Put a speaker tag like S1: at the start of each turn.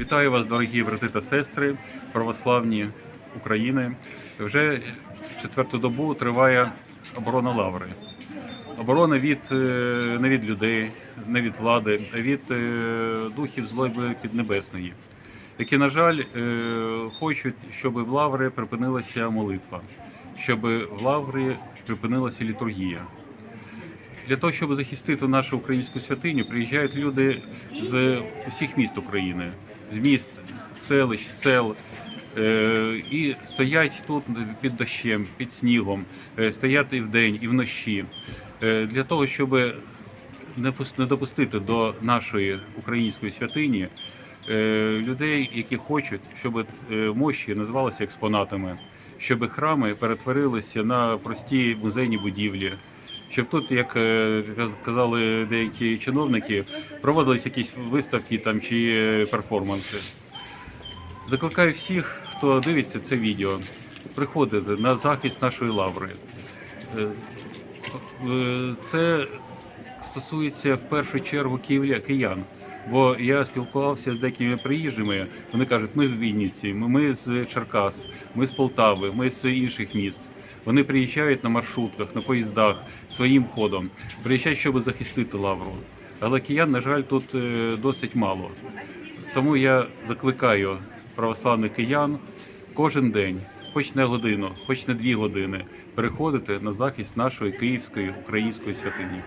S1: Вітаю вас, дорогі брати та сестри, православні України. Вже четверту добу триває оборона лаври. Оборона від е, не від людей, не від влади, а від е, духів злоби піднебесної, які, на жаль, е, хочуть, щоб в лаври припинилася молитва, щоб в лаври припинилася літургія. Для того, щоб захистити нашу українську святиню, приїжджають люди з усіх міст України, з міст, селищ, сел. е, І стоять тут під дощем, під снігом, е, стоять і вдень, і вночі, е, для того, щоб не пус- не допустити до нашої української святині людей, які хочуть, щоб мощі називалися експонатами, щоб храми перетворилися на прості музейні будівлі. Щоб тут, як е, казали деякі чиновники, проводились якісь виставки там чи е, перформанси. Закликаю всіх, хто дивиться це відео, приходити на захист нашої лаври. Е, Це стосується в першу чергу киян. Бо я спілкувався з деякими приїжджими. Вони кажуть, ми з Вінниці, ми з Черкас, ми з Полтави, ми з інших міст. Вони приїжджають на маршрутках, на поїздах своїм ходом, приїжджають, щоб захистити лавру. Але киян, на жаль, тут е, досить мало. Тому я закликаю православних киян кожен день, хоч не годину, хоч не дві години, переходити на захист нашої київської української святині.